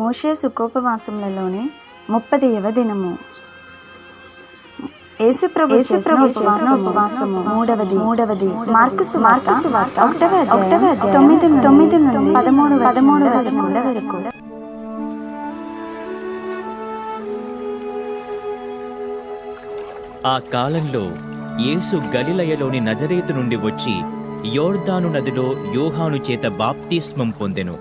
మోషే సుఖోపవాసములలోని ముప్పదియవ దినము. యేసుప్రభు యేసుప్రభు చేసిన ఉపవాసము. మూడవది. మూడవది. మార్కు మార్కు సువార్త. ఒకటవ ఒకటవ తొమ్మిది తొమ్మిది నుండి పదమూడు పదమూడు వచనముల వరకు ఆ కాలంలో యేసు గలిలయలోని నజరేతు నుండి వచ్చి యోర్దాను నదిలో యోహాను చేత బాప్తిస్మం పొందెను.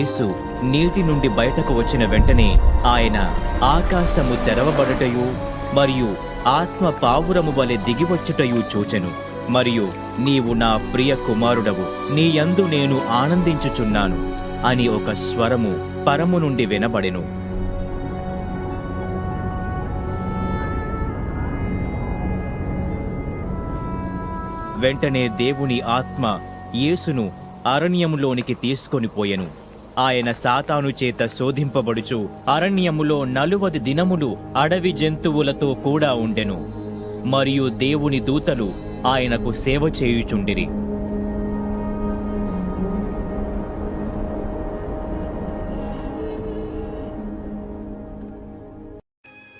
యేసు నీటి నుండి బయటకు వచ్చిన వెంటనే ఆయన ఆకాశము తెరవబడుటయు మరియు ఆత్మ పావురము వలె దిగివచ్చుటయు చూచెను. మరియు నీవు నా ప్రియ కుమారుడవు. నీ యందు నేను ఆనందించుచున్నాను అని ఒక స్వరము పరము నుండి వినబడెను. వెంటనే దేవుని ఆత్మ యేసును అరణ్యములోనికి తీసుకొని పోయెను. ఆయన సాతాను చేత శోధింపబడుచు. అరణ్యములో నలువది దినములు అడవి జంతువులతో కూడా ఉండెను. మరియు దేవుని దూతలు ఆయనకు సేవ చేయుచుండిరి.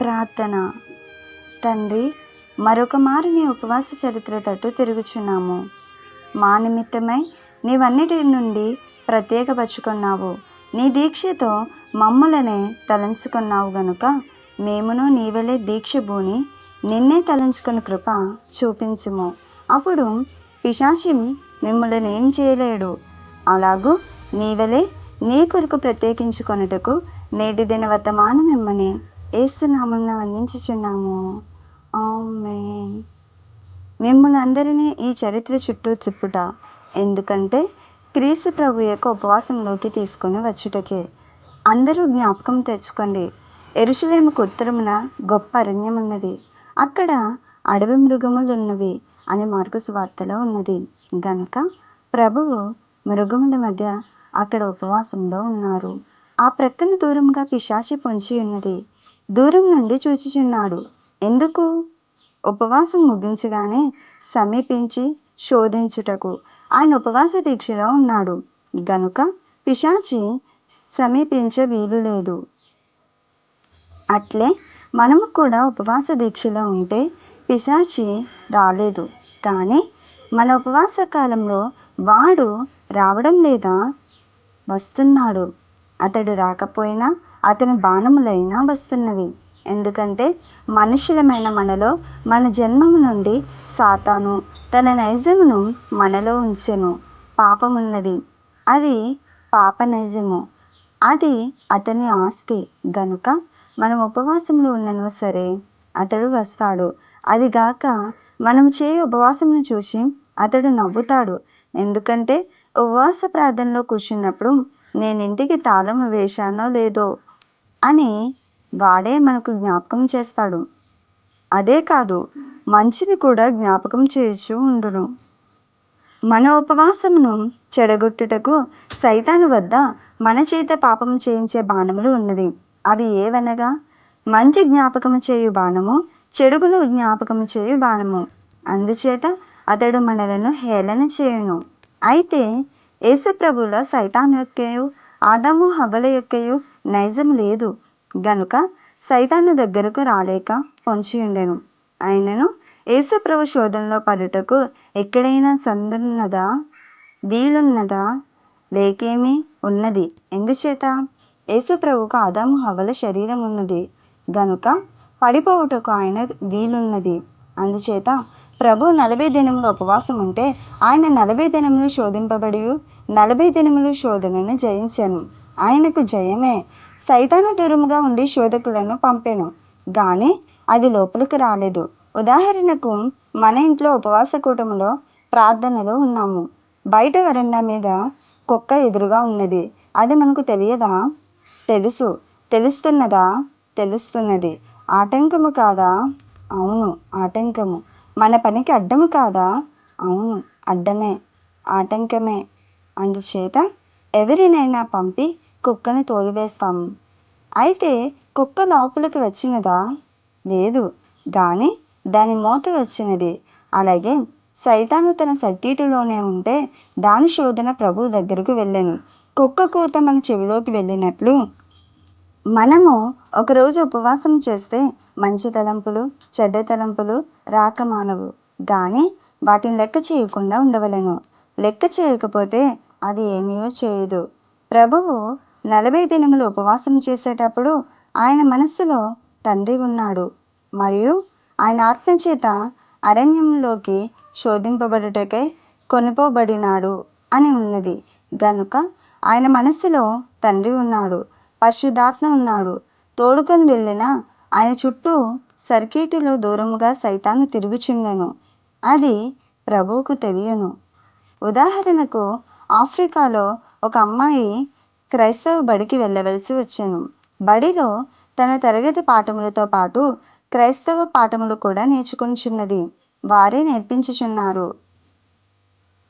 ప్రార్థన. తండ్రి మరొక మారు నీ ఉపవాస చరిత్ర తట్టు తిరుగుచున్నాము. మా నిమిత్తమై నీవన్నిటి నుండి ప్రత్యేకపరుచుకున్నావు నీ దీక్షతో మమ్ములనే తలంచుకున్నావు గనుక మేమును నీవలే దీక్ష భూని నిన్నే తలంచుకుని కృప చూపించుము. అప్పుడు పిశాచి మిమ్మల్ని ఏం చేయలేడు. అలాగూ నీవెలే నీ కొరకు ప్రత్యేకించుకొనుటకు నేటి దిన వర్తమానం మిమ్మల్ని ఏసునామం వందించుచున్నాము. ఆమేన్. మిమ్మల్ని అందరినీ ఈ చరిత్ర చుట్టూ త్రిప్పుట. ఎందుకంటే క్రీస్తు ప్రభు యొక్క ఉపవాసంలోకి తీసుకొని వచ్చుటకే. అందరూ జ్ఞాపకం తెచ్చుకోండి. ఎరుషులేముకు ఉత్తరమున గొప్ప అరణ్యం ఉన్నది. అక్కడ అడవి మృగములు ఉన్నవి అని మార్కు సువార్తలో ఉన్నది. గనుక ప్రభువు మృగముల మధ్య అక్కడ ఉపవాసంలో ఉన్నారు. ఆ ప్రక్కన దూరంగా పిశాచి పొంచి ఉన్నది. దూరం నుండి చూచుచున్నాడు. ఎందుకు? ఉపవాసం ముగించగానే సమీపించి శోధించుటకు ఆయన ఉపవాస దీక్షలో ఉన్నాడు. గనుక పిశాచి సమీపించ వీలు లేదు. అట్లే మనము కూడా ఉపవాస దీక్షలో ఉంటే పిశాచి రాలేదు. కానీ మన ఉపవాస కాలంలో వాడు రావడం లేదా వస్తున్నాడు. అతడు రాకపోయినా అతని బాణములైనా వస్తున్నవి. ఎందుకంటే మనుషులమైన మనలో మన జన్మము నుండి సాతాను తన నైజమును మనలో ఉంచెను. పాపమున్నది. అది పాప నైజము. అది అతని ఆస్తి. గనుక మనం ఉపవాసంలో ఉన్నను సరే అతడు వస్తాడు. అది గాక మనం చేయ ఉపవాసమును చూసి అతడు నవ్వుతాడు. ఎందుకంటే ఉపవాస ప్రార్థనలో కూర్చున్నప్పుడు నేను ఇంటికి తాళం వేశానో లేదో అని వాడే మనకు జ్ఞాపకం చేస్తాడు. అదే కాదు మంచిని కూడా జ్ఞాపకం చేయుచు ఉండును. మన ఉపవాసమును చెడగొట్టుటకు సైతాను వద్ద మన చేత పాపం చేయించే బాణములు ఉన్నది అవి ఏవనగా? మంచి జ్ఞాపకము చేయు బాణము చెడుగును జ్ఞాపకము చేయు బాణము. అందుచేత అతడు మనలను హేళన చేయును. అయితే యేసుప్రభులో సైతాన్ యొక్కయు ఆదాము హవల యొక్కయు నైజం లేదు. గనుక సైతాను దగ్గరకు రాలేక పొంచి ఉండెను. ఆయనను యేసుప్రభు శోధనలో పడుటకు ఎక్కడైనా సందున్నదా? వీలున్నదా? లేకేమీ ఉన్నది. ఎందుచేత? యేసుప్రభుకు ఆదాము హవల శరీరం ఉన్నది. గనుక పడిపోవుటకు ఆయన వీలున్నది. అందుచేత ప్రభు నలభై దినములు ఉపవాసం ఉంటే ఆయన నలభై దినములు శోధింపబడి నలభై దినములు శోధనను జయించాను. ఆయనకు జయమే. సైతాన దూరముగా ఉండి శోధకులను పంపాను. గాని అది లోపలికి రాలేదు. ఉదాహరణకు మన ఇంట్లో ఉపవాస కూటములో ప్రార్థనలో ఉన్నాము. బయట వరండా మీద కుక్క ఎదురుగా ఉన్నది. అది మనకు తెలియదా? తెలుసు. తెలుస్తున్నదా? తెలుస్తున్నది. ఆటంకము కాదా? అవును ఆటంకము. మన పనికి అడ్డము కాదా? అవును అడ్డమే. ఆటంకమే. అందుచేత ఎవరినైనా పంపి కుక్కని తోలివేస్తాం. అయితే కుక్క లోపలికి వచ్చినదా? లేదు. దాని దాని మోత వచ్చినది. అలాగే సైతాను తన సర్కీటులోనే ఉంటే దాని శోధన ప్రభు దగ్గరకు వెళ్ళాను. కుక్క కూత మన చెవిలోకి వెళ్ళినట్లు మనము ఒకరోజు ఉపవాసం చేస్తే మంచి తలంపులు చెడ్డ తలంపులు రాక మానవు. కానీ వాటిని లెక్క చేయకుండా ఉండవలెను. లెక్క చేయకపోతే అది ఏమీయో చేయదు. ప్రభువు నలభై దినములు ఉపవాసం చేసేటప్పుడు ఆయన మనస్సులో తండ్రి ఉన్నాడు. మరియు ఆయన ఆత్మచేత అరణ్యంలోకి శోధింపబడుటకై కొనుపోబడినాడు అని ఉన్నది. గనుక ఆయన మనస్సులో తండ్రి ఉన్నాడు పరిశుద్ధాత్మ ఉన్నాడు. తోడుకొని వెళ్ళిన ఆయన చుట్టూ సర్కిటులో దూరముగా సైతాను తిరుగుచుండెను. అది ప్రభువుకు తెలియను. ఉదాహరణకు ఆఫ్రికాలో ఒక అమ్మాయి క్రైస్తవ బడికి వెళ్ళవలసి వచ్చాను. బడిలో తన తరగతి పాఠములతో పాటు క్రైస్తవ పాఠములు కూడా నేర్చుకుంటున్నది వారే నేర్పించుచున్నారు.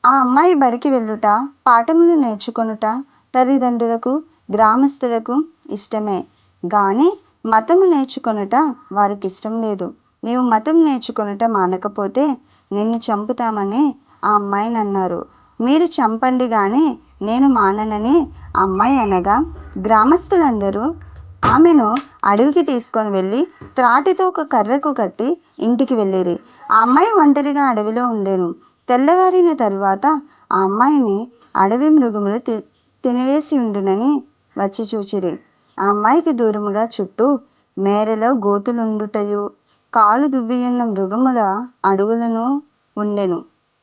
ఆ అమ్మాయి బడికి వెళ్ళుట పాఠములు నేర్చుకొనుట తల్లిదండ్రులకు గ్రామస్తులకు ఇష్టమే. గాని మతము నేర్చుకొనుట వారికి ఇష్టం లేదు. నీవు మతం నేర్చుకొనుట మానకపోతే నిన్ను చంపుతామని ఆ అమ్మాయిని అన్నారు మీరు చంపండి కానీ నేను మాననని అమ్మాయి అనగా గ్రామస్తులందరూ ఆమెను అడవికి తీసుకొని వెళ్ళి త్రాటితో ఒక కర్రకు కట్టి ఇంటికి వెళ్ళిరి. ఆ అమ్మాయి ఒంటరిగా అడవిలో ఉండేను. తెల్లవారిన తరువాత ఆ అమ్మాయిని అడవి మృగములు తి తినివేసి ఉండునని వచ్చి చూచిరి. ఆ అమ్మాయికి దూరముగా చుట్టూ మేరలో గోతులుండుటయు కాలు దువ్వియున్న మృగముల అడుగులను ఉండెను.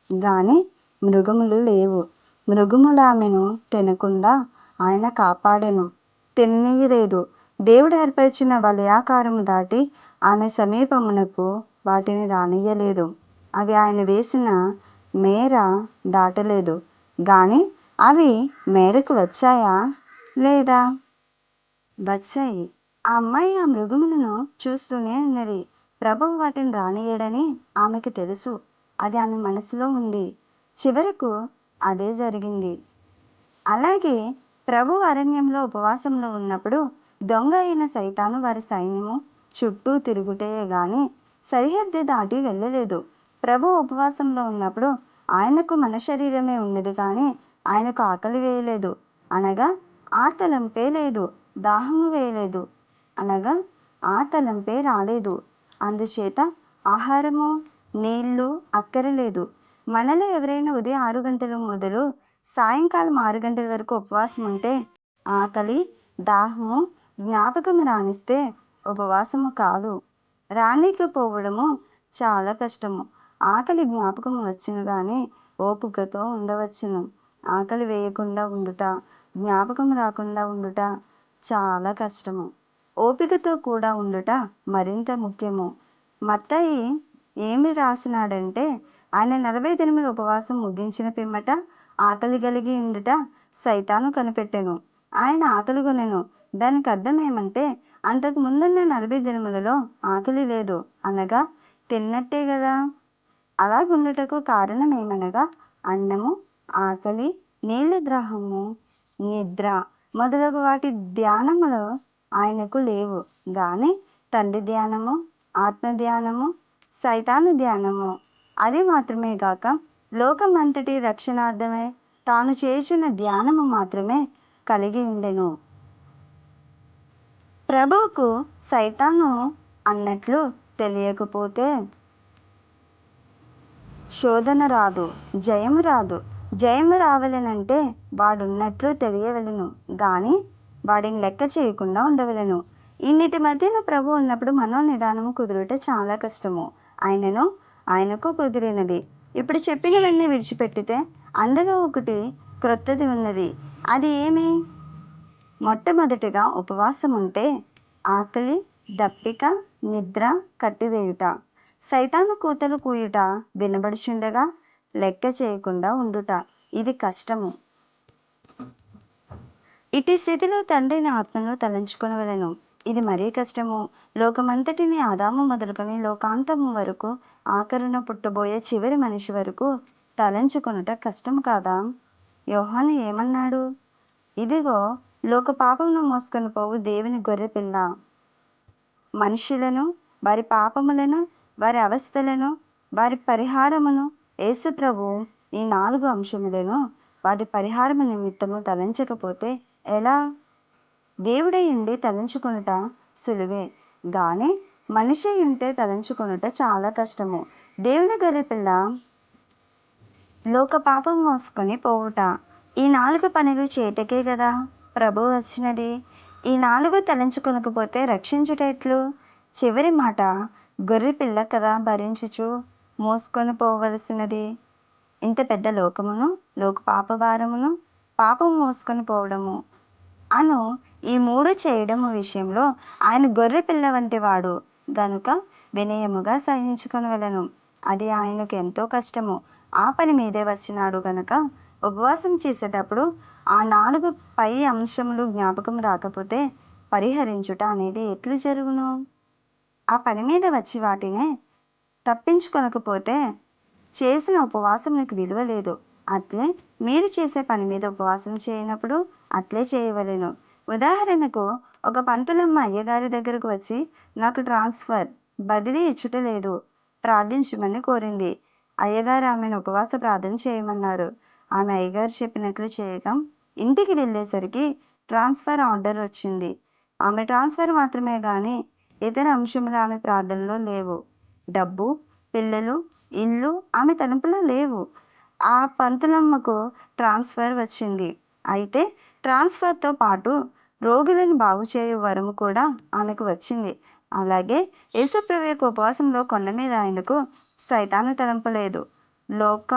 కానీ మృగములు లేవు. మృగములామెను తినకుండా ఆయన కాపాడెను. తిననీయలేదు. దేవుడు ఏర్పరిచిన వలయాకారము దాటి ఆమె సమీపమునకు వాటిని రానియ్యలేదు. అవి ఆయన వేసిన మేర దాటలేదు. గాని అవి మేరకు వచ్చాయా? లేదా? వచ్చాయి. ఆ అమ్మాయి ఆ మృగములను చూస్తూనే ఉన్నది. ప్రభువు వాటిని రానియడని ఆమెకు తెలుసు. అది ఆమె మనసులో ఉంది. చివరకు అదే జరిగింది. అలాగే ప్రభు అరణ్యంలో ఉపవాసంలో ఉన్నప్పుడు దొంగ అయిన సైతాను వారి సైన్యము చుట్టూ తిరుగుటయే గాని సరిహద్దు దాటి వెళ్ళలేదు. ప్రభు ఉపవాసంలో ఉన్నప్పుడు ఆయనకు మన శరీరమే ఉన్నది కానీ ఆయనకు ఆకలి వేయలేదు. అనగా ఆ తలంపే లేదు దాహము వేయలేదు. అనగా ఆ తలంపే రాలేదు. అందుచేత ఆహారము నీళ్ళు అక్కరలేదు మనలో ఎవరైనా ఉదయం ఆరు గంటల మొదలు సాయంకాలం ఆరు గంటల వరకు ఉపవాసం ఉంటే ఆకలి దాహము జ్ఞాపకం రాణిస్తే ఉపవాసము కాదు. రానికపోవడము చాలా కష్టము. ఆకలి జ్ఞాపకం వచ్చును కానీ ఓపికతో ఉండవచ్చును. ఆకలి వేయకుండా ఉండుట జ్ఞాపకం రాకుండా ఉండుట చాలా కష్టము. ఓపికతో కూడా ఉండుట మరింత ముఖ్యము. మత్తయి ఏమి రాసినాడంటే ఆయన నలభై దినముల ఉపవాసం ముగించిన పిమ్మట ఆకలి కలిగి ఉండుట సైతాను కనిపెట్టెను. ఆయన ఆకలి కొనెను. దానికి అర్థం ఏమంటే అంతకు ముందున్న నలభై దినములలో ఆకలి లేదు అనగా తిన్నట్టే కదా అలాగుండుటకు కారణం ఏమనగా అన్నము ఆకలి నీళ్ళ ద్రాహము నిద్ర మొదలగు వాటి ధ్యానములు ఆయనకు లేవు. కానీ తండ్రి ధ్యానము ఆత్మ ధ్యానము సైతాను ధ్యానము అది మాత్రమే కాక లోకమంతటి రక్షణార్థమే తాను చేసిన ధ్యానము మాత్రమే కలిగి ఉండెను. ప్రభువుకు సైతాను అన్నట్లు తెలియకపోతే శోధన రాదు జయము రాదు. జయము రావలెనంటే వాడున్నట్లు తెలియవలెను కానీ వాడిని లెక్క చేయకుండా ఉండవలెను. ఇన్నిటి మధ్యన ప్రభు ఉన్నప్పుడు మనో నిదానము కుదురుట చాలా కష్టము. ఆయనను ఆయనకు కుదిరినది. ఇప్పుడు చెప్పినవన్నీ విడిచిపెట్టితే అందులో ఒకటి క్రొత్తది ఉన్నది. అది ఏమి? మొట్టమొదటిగా ఉపవాసం ఉంటే ఆకలి దప్పిక నిద్ర కట్టివేయుట. సైతాను కూతలు కూయుట వినబడుచుండగా లెక్క చేయకుండా ఉండుట. ఇది కష్టము. ఇటు స్థితిలో తండ్రిని ఆత్మను తలంచుకునవలను. ఇది మరీ కష్టము. లోకమంతటిని ఆదాము మొదలుకొని లోకాంతము వరకు ఆఖరున పుట్టబోయే చివరి మనిషి వరకు తలంచుకొనుట కష్టం కాదా? యోహాను ఏమన్నాడు? ఇదిగో లోక పాపమును మోసుకొని పోవు దేవుని గొర్రెపిల్ల. మనుషులను వారి పాపములను వారి అవస్థలను వారి పరిహారమును యేసు ప్రభు ఈ నాలుగు అంశములను వాటి పరిహారము నిమిత్తము తలంచకపోతే ఎలా? దేవుడై ఉండి తలంచుకొనుట సులువే. గానే మనిషి ఉంటే తలంచుకొనుట చాలా కష్టము. దేవుని గొర్రెపిల్ల లోక పాపం మోసుకొని పోవుట. ఈ నాలుగు పనులు చేయటకే కదా ప్రభు వచ్చినది. ఈ నాలుగు తలంచుకొనకపోతే రక్షించుట ఎట్లు? చివరి మాట గొర్రె పిల్ల కదా భరించుచు మోసుకొని పోవలసినది. ఇంత పెద్ద లోకమును లోక పాపభారమును పాపం మోసుకొని పోవడము అను ఈ మూడు చేయడము విషయంలో ఆయన గొర్రె పిల్ల వంటి వాడు. గనుక వినయముగా సహించుకొనవలెను అది ఆయనకు ఎంతో కష్టము. ఆ పని మీదే వచ్చినాడు గనుక ఉపవాసం చేసేటప్పుడు ఆ నాలుగు పై అంశములు జ్ఞాపకం రాకపోతే పరిహరించుట అనేది ఎట్లు జరుగును? ఆ పని మీద వచ్చి వాటిని తప్పించుకొనకపోతే చేసిన ఉపవాసం నీకు విలువ లేదు. అట్లే మీరు చేసే పని మీద ఉపవాసం చేయనప్పుడు అట్లే చేయవలెను. ఉదాహరణకు ఒక పంతులమ్మ అయ్యగారి దగ్గరకు వచ్చి నాకు ట్రాన్స్ఫర్ బదిలీ ఇచ్చుట లేదు ప్రార్థించమని కోరింది. అయ్యగారు ఆమెను ఉపవాస ప్రార్థన చేయమన్నారు. ఆమె అయ్యగారు చెప్పినట్లు చేయగా ఇంటికి వెళ్ళేసరికి ట్రాన్స్ఫర్ ఆర్డర్ వచ్చింది. ఆమె ట్రాన్స్ఫర్ మాత్రమే కానీ ఇతర అంశములు ఆమె ప్రార్థనలో లేవు. డబ్బు పిల్లలు ఇల్లు ఆమె తలుపులో లేవు. ఆ పంతులమ్మకు ట్రాన్స్ఫర్ వచ్చింది. అయితే ట్రాన్స్ఫర్తో పాటు రోగులను బాగు చేయు వరము కూడా ఆమెకు వచ్చింది. అలాగే యేసుప్రభు యొక్క ఉపవాసంలో కొండ మీద ఆయనకు సైతాను తలంపలేదు. లోక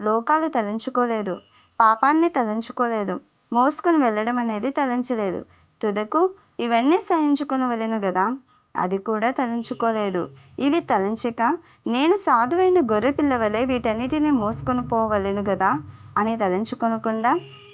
లోకాలు తలంచుకోలేదు. పాపాన్ని తలంచుకోలేదు. మోసుకొని వెళ్ళడం అనేది తలంచలేదు. తుదకు ఇవన్నీ సహించుకొనవలెను కదా అది కూడా తలంచుకోలేదు. ఇవి తలంచక నేను సాధువైన గొర్రె పిల్ల వలె వీటన్నిటిని మోసుకొని పోవలేను కదా అని తలంచుకొనకుండా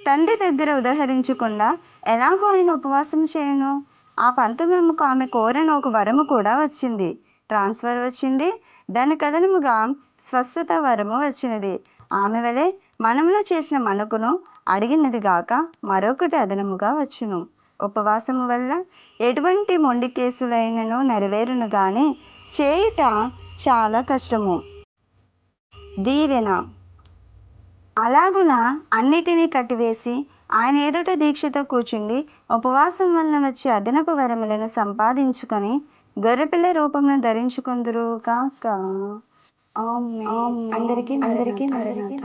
తండ్రి దగ్గర ఉదహరించకుండా ఎలాగో ఆయన ఉపవాసం చేయను? ఆ పంతమేమకు ఆమె కోరిన ఒక వరము కూడా వచ్చింది. ట్రాన్స్ఫర్ వచ్చింది. దాని కథనముగా స్వస్థత వరము వచ్చినది. ఆమె వలె మనములో చేసిన మనకును అడిగినది గాక మరొకటి అదనముగా వచ్చును. ఉపవాసము వల్ల ఎటువంటి మొండి కేసులైనను నెరవేరును కానీ చేయుట చాలా కష్టము. దీవెన అలాగున అన్నిటినీ కట్టివేసి ఆయన ఎదుట దీక్షతో కూర్చుండి ఉపవాసం వలన వచ్చే అదనపు వరములను సంపాదించుకొని గొర్రెపిల్ల రూపమును ధరించుకుందరు కాక అందరికీ అందరికీ మరణాత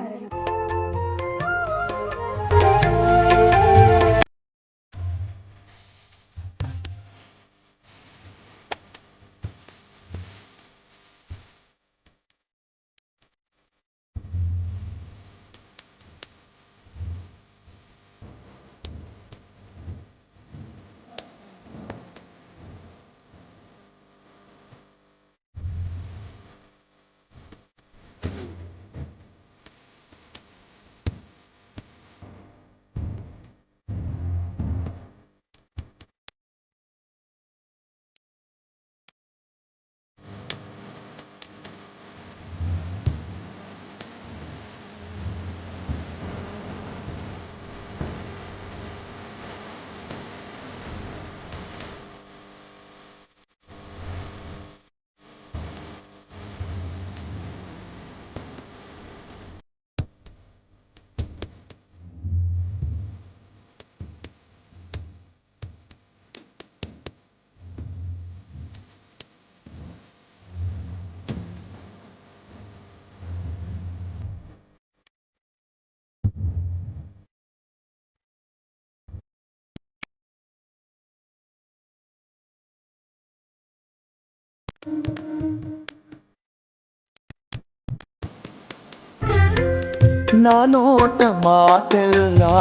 నా నోట మాటల్లా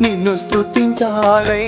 నిన్ను స్థుతించాలే